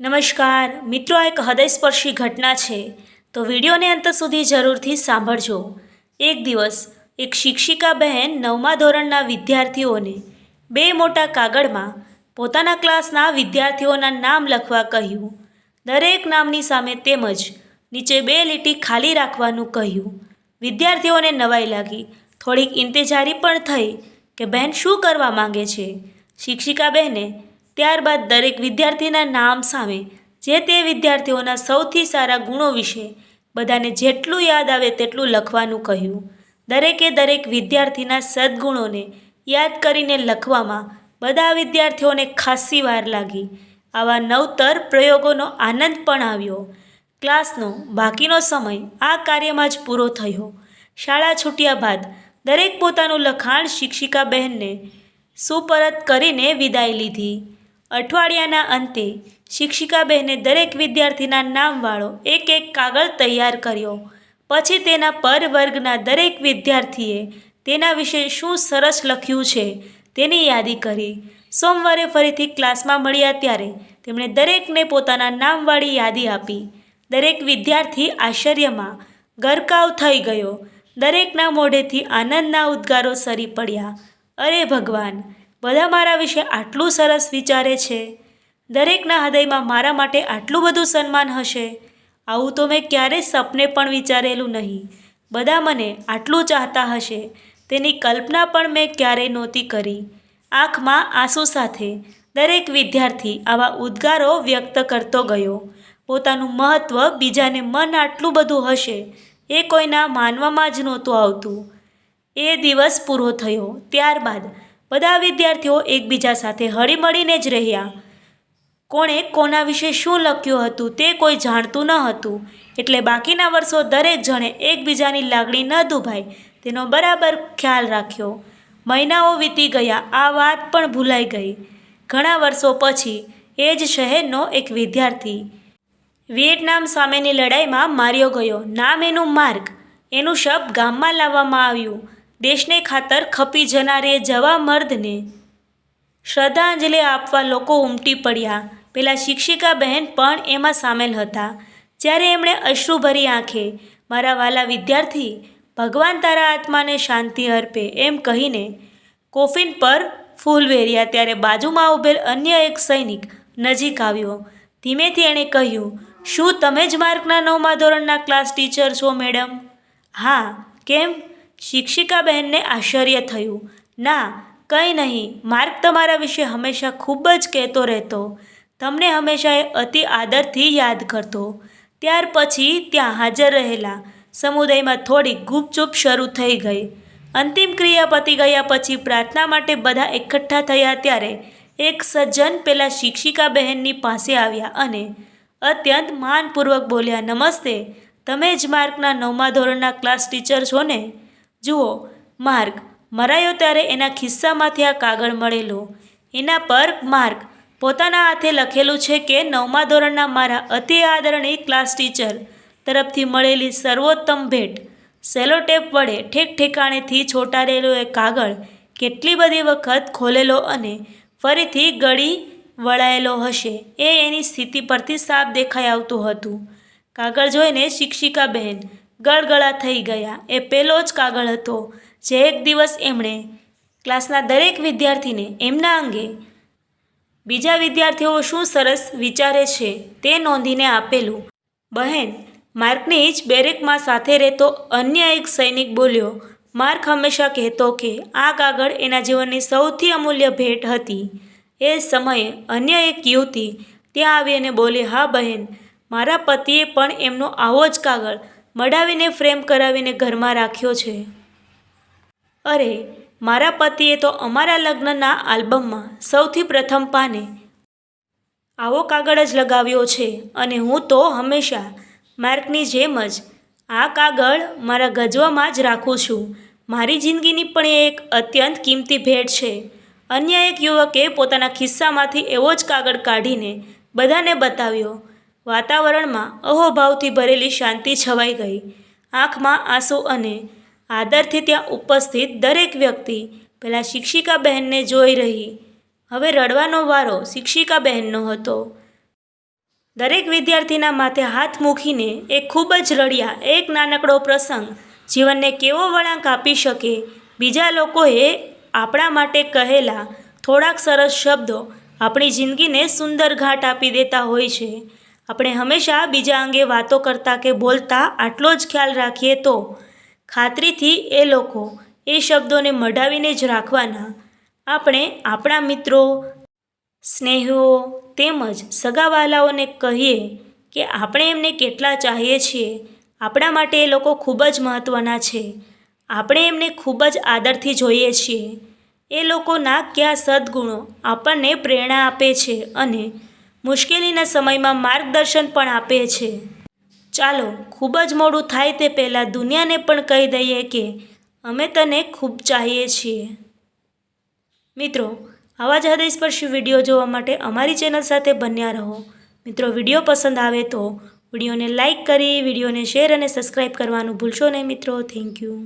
નમસ્કાર. મિત્રો, આ એક હૃદયસ્પર્શી ઘટના છે. તો વિડીયોને અંત સુધી જરૂરથી સાંભળજો. એક દિવસ, એક શિક્ષિકા બહેન નવમા ધોરણના વિદ્યાર્થીઓને બે મોટા કાગળમાં પોતાના ક્લાસના વિદ્યાર્થીઓના નામ લખવા કહ્યું. દરેક નામની સામે તેમજ નીચે બે લીટી ખાલી રાખવાનું કહ્યું. વિદ્યાર્થીઓને નવાઈ લાગી. થોડીક ઇંતેજારી પણ થઈ કે બહેન શું કરવા માંગે છે? શિક્ષિકા બહેને ત્યારબાદ દરેક વિદ્યાર્થીના નામ સામે જે તે વિદ્યાર્થીઓના સૌથી સારા ગુણો વિશે બધાને જેટલું યાદ આવે તેટલું લખવાનું કહ્યું. દરેકે દરેક વિદ્યાર્થીના સદ્ગુણોને યાદ કરીને લખવામાં બધા વિદ્યાર્થીઓને ખાસ્સી વાર લાગી. આવા નવતર પ્રયોગોનો આનંદ પણ આવ્યો. ક્લાસનો બાકીનો સમય આ કાર્યમાં જ પૂરો થયો. શાળા છૂટ્યા બાદ દરેક પોતાનું લખાણ શિક્ષિકા બહેનને સુપરત કરીને વિદાય લીધી. અઠવાડિયાના અંતે શિક્ષિકાબહેને દરેક વિદ્યાર્થીના નામવાળો એક એક કાગળ તૈયાર કર્યો. પછી તેના પર વર્ગના દરેક વિદ્યાર્થીએ તેના વિશે શું સરસ લખ્યું છે તેની યાદી કરી. સોમવારે ફરીથી ક્લાસમાં મળ્યા ત્યારે તેમણે દરેકને પોતાના નામવાળી યાદી આપી. દરેક વિદ્યાર્થી આશ્ચર્યમાં ગરકાવ થઈ ગયો. દરેકના મોઢેથી આનંદના ઉદ્ગારો સરી પડ્યા. અરે ભગવાન બધા મારા વિશે આટલું સરસ વિચારે છે? દરેકના હૃદયમાં મારા માટે આટલું બધું સન્માન હશે? આવું તો મેં ક્યારેય સપને પણ વિચારેલું નહીં. બધા મને આટલું ચાહતા હશે. તેની કલ્પના પણ મેં ક્યારેય નહોતી કરી. આંખમાં આંસુ સાથે દરેક વિદ્યાર્થી આવા ઉદ્ગારો વ્યક્ત કરતો ગયો. પોતાનું મહત્ત્વ બીજાને મન આટલું બધું હશે એ કોઈના માનવામાં જ નહોતું આવતું. એ દિવસ પૂરો થયો. ત્યારબાદ બધા વિદ્યાર્થીઓ એકબીજા સાથે હળીમળીને જ રહ્યા. કોણે કોના વિશે શું લખ્યું હતું તે કોઈ જાણતું ન હતું. એટલે બાકીના વર્ષો દરેક જણે એકબીજાની લાગણી ન દુભાય તેનો બરાબર ખ્યાલ રાખ્યો. મહિનાઓ વીતી ગયા, આ વાત પણ ભૂલાઈ ગઈ. ઘણા વર્ષો પછી એ જ શહેરનો એક વિદ્યાર્થી વિયેટનામ સામેની લડાઈમાં માર્યો ગયો. નામ એનું માર્ગ. એનું શબ ગામમાં લાવવામાં આવ્યું. દેશને ખાતર ખપી જનારે જવા મર્દને. શ્રદ્ધાંજલિ આપવા લોકો ઉમટી પડ્યા. પેલા શિક્ષિકા બહેન પણ એમાં સામેલ હતા. જ્યારે એમણે અશ્રુભરી આંખે, મારા વાલા વિદ્યાર્થી, ભગવાન તારા આત્માને શાંતિ અર્પે. એમ કહીને કોફિન પર ફૂલ વેર્યા. ત્યારે બાજુમાં ઊભેલ અન્ય એક સૈનિક નજીક આવ્યો. ધીમેથી એણે કહ્યું, શું તમે જ માર્કના નવમા ધોરણના ક્લાસ ટીચર છો, મેડમ? હા. કેમ? શિક્ષિકા બહેનને આશ્ચર્ય થયું. ના, કંઈ નહીં. માર્ક તમારા વિશે હંમેશા ખૂબ જ કહેતો રહેતો. તમને હંમેશા એ અતિ આદરથી યાદ કરતો. ત્યાર પછી ત્યાં હાજર રહેલા સમુદાયમાં થોડી ગુપચુપ શરૂ થઈ ગઈ. અંતિમ ક્રિયા પતી ગયા પછી પ્રાર્થના માટે બધા એકઠા થયા ત્યારે એક સજ્જન પેલા શિક્ષિકા બહેનની પાસે આવ્યા અને અત્યંત માનપૂર્વક બોલ્યા, નમસ્તે. તમે જ માર્કના નવમા ધોરણના ક્લાસ ટીચર છો ને? જુઓ માર્ક મરાયો ત્યારે એના ખિસ્સામાંથી આ કાગળ મળેલો. એના પર માર્ક પોતાના હાથે લખેલું છે કે નવમા ધોરણના મારા અતિ આદરણીય ક્લાસ ટીચર તરફથી મળેલી સર્વોત્તમ ભેટ. સેલોટેપ વડે ઠેક ઠેકાણેથી છોટાડેલો એ કાગળ કેટલી બધી વખત ખોલેલો અને ફરીથી ગળી વળાયેલો હશે એ એની સ્થિતિ પરથી સાફ દેખાઈ આવતું હતું. કાગળ જોઈને શિક્ષિકા બહેન ગળગળા થઈ ગયા. એ પહેલો જ કાગળ હતો. જે એક દિવસ એમણે ક્લાસના દરેક વિદ્યાર્થીને એમના અંગે બીજા વિદ્યાર્થીઓ શું સરસ વિચારે છે તે નોંધીને આપેલું. બહેન, માર્કની જ બેરેકમાં સાથે રહેતો અન્ય એક સૈનિક બોલ્યો, માર્ક હંમેશા કહેતો કે આ કાગળ એના જીવનની સૌથી અમૂલ્ય ભેટ હતી. એ સમયે અન્ય એક યુવતી ત્યાં આવી અને બોલી, હા બહેન, મારા પતિએ પણ એમનો આવો જ કાગળ મડાવીને ફ્રેમ કરાવીને ઘરમાં રાખ્યો છે. અરે, મારા પતિએ તો અમારા લગ્નના આલ્બમમાં સૌથી પ્રથમ પાને આવો કાગળ જ લગાવ્યો છે અને હું તો હંમેશા માર્કની જેમ જ આ કાગળ મારા ગજવામાં જ રાખું છું. મારી જિંદગીની પણ એ એક અત્યંત કિંમતી ભેટ છે. અન્ય એક યુવકે પોતાના ખિસ્સામાંથી એવો જ કાગળ કાઢીને બધાને બતાવ્યો વાતાવરણમાં અહોભાવથી ભરેલી શાંતિ છવાઈ ગઈ. આંખમાં આંસુ અને આદરથી ત્યાં ઉપસ્થિત દરેક વ્યક્તિ પહેલાં શિક્ષિકા બહેનને જોઈ રહી. હવે રડવાનો વારો શિક્ષિકા બહેનનો હતો. દરેક વિદ્યાર્થીના માથે હાથ મૂકીને એ ખૂબ જ રડ્યા. એક નાનકડો પ્રસંગ જીવનને કેવો વળાંક આપી શકે? બીજા લોકોએ આપણા માટે કહેલા થોડાક સરસ શબ્દો આપણી જિંદગીને સુંદર ઘાટ આપી દેતા હોય છે. આપણે હંમેશા બીજા અંગે વાતો કરતાં કે બોલતા આટલો જ ખ્યાલ રાખીએ તો? ખાતરીથી એ લોકો એ શબ્દોને મઢાવીને જ રાખવાના. આપણે આપણા મિત્રો, સ્નેહીઓ તેમજ સગાવાલાઓને કહીએ કે આપણે એમને કેટલા ચાહીએ છીએ. આપણા માટે એ લોકો ખૂબ જ મહત્ત્વના છે. આપણે એમને ખૂબ જ આદરથી જોઈએ છીએ. એ લોકોના કયા સદ્ગુણો આપણને પ્રેરણા આપે છે અને મુશ્કેલીના સમયમાં માર્ગદર્શન પણ આપે છે. ચાલો, ખૂબ જ મોડું થાય તે પહેલાં દુનિયાને પણ કહી દઈએ કે અમે તને ખૂબ ચાહીએ છીએ. મિત્રો, આવા જ હૃદયસ્પર્શી વીડિયો જોવા માટે અમારી ચેનલ સાથે બન્યા રહો. મિત્રો, વીડિયો પસંદ આવે તો વિડીયોને લાઇક કરી, વિડીયોને શેર અને સબસ્ક્રાઈબ કરવાનું ભૂલશો નહીં મિત્રો. Thank you.